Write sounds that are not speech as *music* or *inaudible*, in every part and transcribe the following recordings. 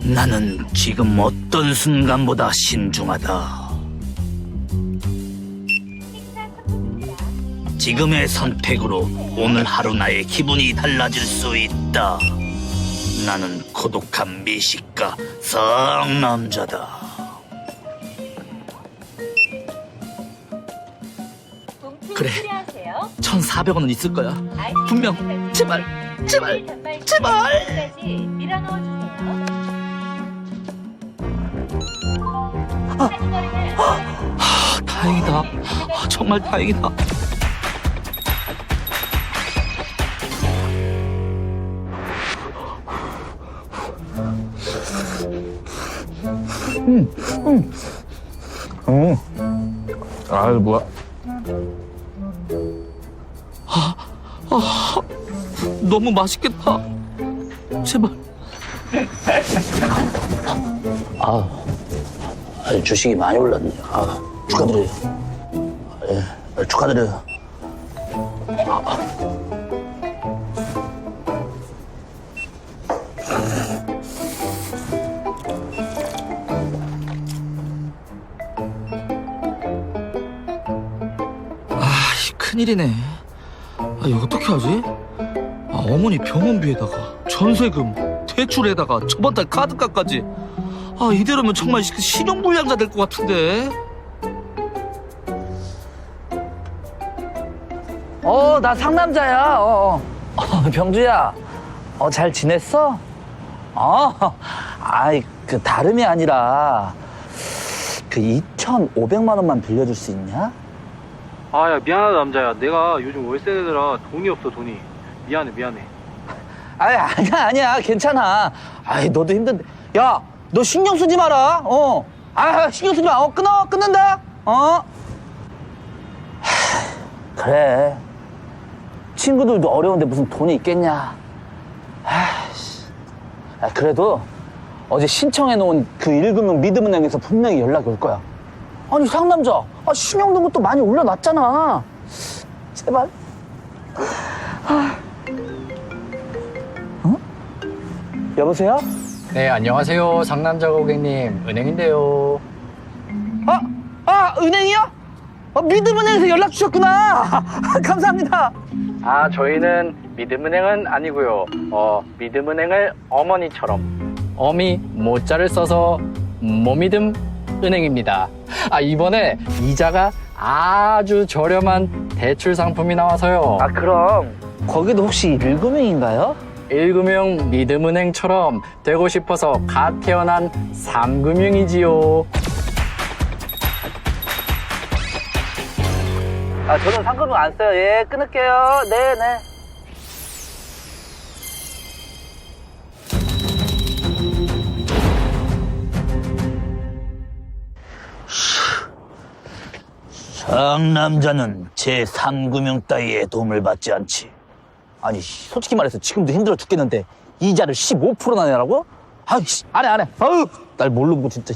나는 지금 어떤 순간보다 신중하다. 지금의 선택으로 오늘 하루 나의 기분이 달라질 수 있다. 나는 고독한 미식가 성남자다. 그래. 1,400원은 있을 거야. 분명. 제발, 제발, 제발. 아, 다행이다. 아, 정말 다행이다. 아, 이거 뭐야? 너무 맛있겠다. 제발. 아, 아니, 주식이 많이 올랐네. 아, 축하드려요. 예, 축하드려요. 아, 이 큰일이네. 아, 이거 어떻게 하지? 아, 어머니 병원비에다가 전세금, 대출에다가 저번 달 카드값까지. 아, 이대로면 정말 시- 신용불량자 될 것 같은데. 어, 나 상남자야. 어, 어. 어, 병주야. 어, 잘 지냈어? 어, 아이, 그, 다름이 아니라, 그 2,500만 원만 빌려줄 수 있냐? 아, 야, 미안하다, 남자야. 내가 요즘 월세 내느라 돈이 없어, 돈이. 미안해, 미안해. 아이, 아니야, 아니야. 괜찮아. 아이, 너도 힘든데. 야, 너 신경 쓰지 마라. 어. 아, 신경 쓰지 마. 어, 끊어, 끊는다. 어? 하, 그래. 친구들도 어려운데 무슨 돈이 있겠냐. 아이씨. 야, 그래도 어제 신청해놓은 그 1금융 믿음은행에서 분명히 연락이 올 거야. 아니, 상남자. 아, 신용등급도 많이 올려놨잖아. 제발. 여보세요? 네, 안녕하세요. 상남자 고객님, 은행인데요. 아, 아, 은행이요? 어, 믿음은행에서 연락 주셨구나. *laughs* 감사합니다. 아, 저희는 믿음은행은 아니고요. 어, 믿음은행을 어머니처럼 어미 모자를 써서 모믿음 은행입니다. 아, 이번에 이자가 아주 저렴한 대출 상품이 나와서요. 아, 그럼 거기도 혹시 1금융인가요? 1금융 믿음은행처럼 되고 싶어서 갓 태어난 3금융이지요. 아, 저는 상금융 안 써요. 예, 끊을게요. 네, 네. 상남자는 제3금융 따위의 도움을 받지 않지. 아니, 솔직히 말해서 지금도 힘들어 죽겠는데 이자를 15%나 내라고? 아이씨, 안 해, 안 해. 아유, 날 보고 진짜.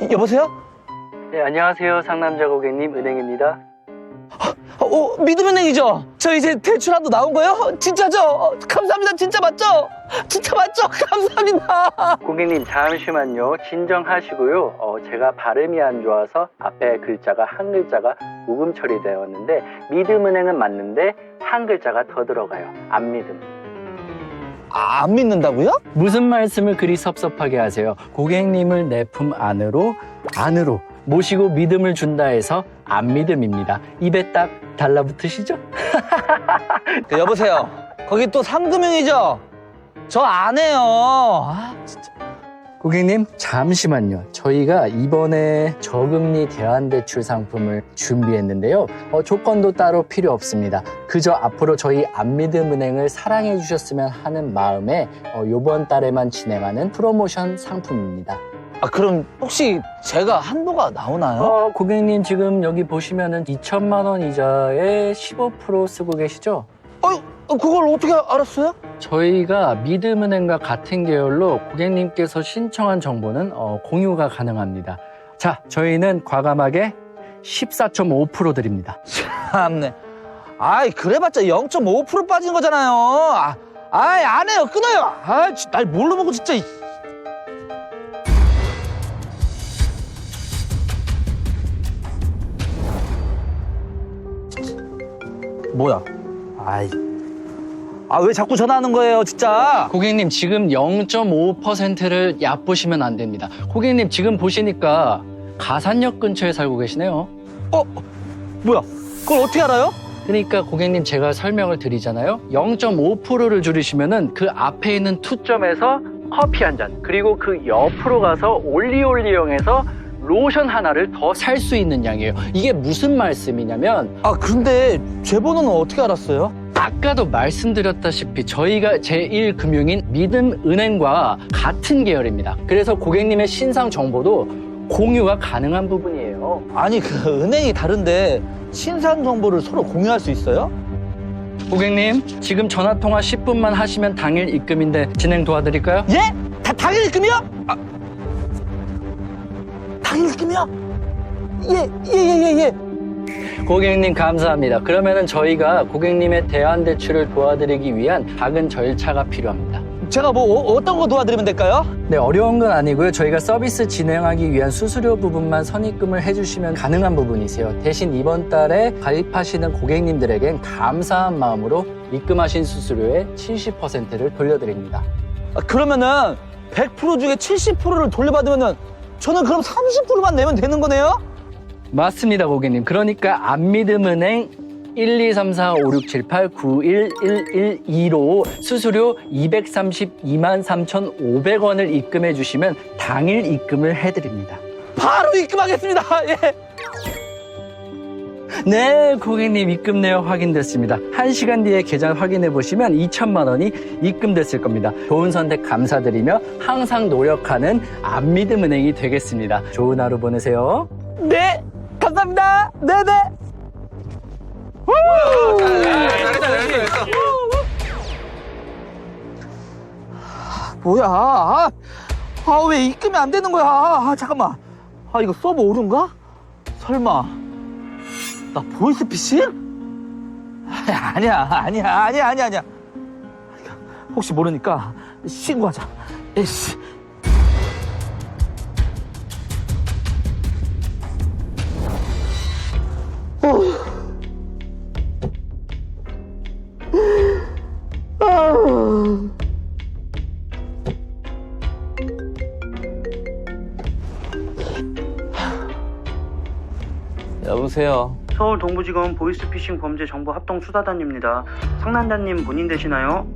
어? 여보세요? 네, 안녕하세요. 상남자 고객님 은행입니다. 어, 어, 믿음은행이죠? 저 이제 대출 한도 나온 거예요? 진짜죠? 어, 감사합니다. 진짜 맞죠? 진짜 맞죠? *laughs* 감사합니다. 고객님 잠시만요. 진정하시고요. 어, 제가 발음이 안 좋아서 앞에 글자가 한 글자가 우금 처리되었는데 믿음은행은 맞는데 한 글자가 더 들어가요. 안 믿음. 아, 안 믿는다고요? 무슨 말씀을 그리 섭섭하게 하세요? 고객님을 내 품 안으로 안으로 모시고 믿음을 준다 해서 안 믿음입니다. 입에 딱 달라붙으시죠? *laughs* 그, 여보세요. 거기 또 상금융이죠? 저 안 해요. 아, 진짜. 고객님 잠시만요. 저희가 이번에 저금리 대환대출 상품을 준비했는데요. 어, 조건도 따로 필요 없습니다. 그저 앞으로 저희 안믿음은행을 사랑해 주셨으면 하는 마음에 어, 이번 달에만 진행하는 프로모션 상품입니다. 아, 그럼 혹시 제가 한도가 나오나요? 어, 고객님 지금 여기 보시면은 2천만 원 이자에 15% 쓰고 계시죠? 어, 그걸 어떻게 알았어요? 저희가 믿음은행과 같은 계열로 고객님께서 신청한 정보는 어, 공유가 가능합니다. 자, 저희는 과감하게 14.5% 드립니다. 참네. 아이, 그래봤자 0.5% 빠진 거잖아요. 아, 아이 안 해요 끊어요 아날 뭘로 보고 진짜 이- 뭐야 아이 아 왜 자꾸 전화하는 거예요 진짜 고객님 지금 0.5%를 얕보시면 안 됩니다. 고객님 지금 보시니까 가산역 근처에 살고 계시네요. 어 뭐야 그걸 어떻게 알아요? 그러니까 고객님 제가 설명을 드리잖아요. 0.5%를 줄이시면은 그 앞에 있는 투점에서 커피 한 잔, 그리고 그 옆으로 가서 올리올리용에서 로션 하나를 더 살 수 있는 양이에요. 이게 무슨 말씀이냐면 아 근데 제 번호는 어떻게 알았어요? 아까도 말씀드렸다시피 저희가 제1금융인 믿음은행과 같은 계열입니다. 그래서 고객님의 신상 정보도 공유가 가능한 부분이에요. 아니 그 은행이 다른데 신상 정보를 서로 공유할 수 있어요? 고객님, 지금 전화 통화 10분만 하시면 당일 입금인데 진행 도와드릴까요? 예? 다 당일 입금이요? 입금이요? 예, 예, 예, 예, 예. 고객님 감사합니다. 그러면은 저희가 고객님의 대안 대출을 도와드리기 위한 작은 절차가 필요합니다. 제가 뭐 어, 떤거 도와드리면 될까요? 네, 어려운 건 아니고요. 저희가 서비스 진행하기 위한 수수료 부분만 선입금을 해주시면 가능한 부분이세요. 대신 이번 달에 가입하시는 고객님들에겐 감사한 마음으로 입금하신 수수료의 70%를 돌려드립니다. 아, 그러면은 100% 중에 70%를 돌려받으면은 저는 그럼 30%만 내면 되는 거네요? 맞습니다, 고객님. 그러니까 안믿음은행 1234567891112로 수수료 232만 3,500원을 입금해 주시면 당일 입금을 해드립니다. 바로 입금하겠습니다. *laughs* 예. 네, 고객님 입금 내역 확인됐습니다. 1시간 뒤에 계좌 확인해 보시면 2천만 원이 입금됐을 겁니다. 좋은 선택 감사드리며 항상 노력하는 안믿음은행이 되겠습니다. 좋은 하루 보내세요. 네, 감사합니다. 네, 네. 뭐야? 아, 아, 왜 입금이 안 되는 거야? 아, 잠깐만. 아, 이거 서버 오른가? 설마. 나 보이스피싱? 아, 아니야, 아니야, 아니야, 아니야, 아니야. 혹시 모르니까 신고하자. 에이씨. 여보세요. 서울 동부지검 보이스피싱 범죄 정보 합동 수사단입니다. 상난자님 본인 되시나요?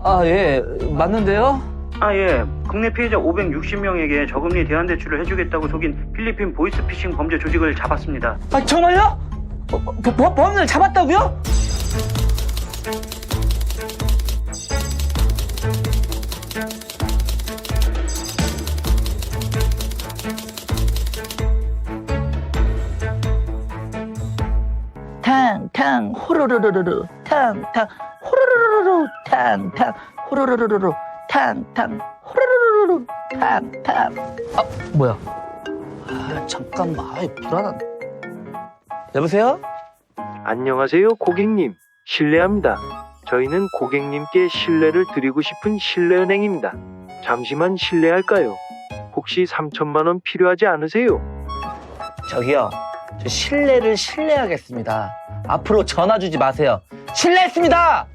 아, 예, 맞는데요? 아 예. 국내 피해자 560명에게 저금리 대안 대출을 해주겠다고 속인 필리핀 보이스피싱 범죄 조직을 잡았습니다. 아, 정말요? 어, 버, 버, 범인을 잡았다고요? 탕탕 호로로로로 탕탕 호로로로로 탕탕 호로로로로 탕탕 호로로로로 탕탕 아 뭐야 아 잠깐만 아이 불안한 여보세요? 안녕하세요, 고객님. 실례합니다. 저희는 고객님께 신뢰를 드리고 싶은 신뢰은행입니다. 잠시만 실례할까요? 혹시 3천만 원 필요하지 않으세요? 저기요 저 신뢰를 신뢰하겠습니다. 앞으로 전화 주지 마세요. 신뢰했습니다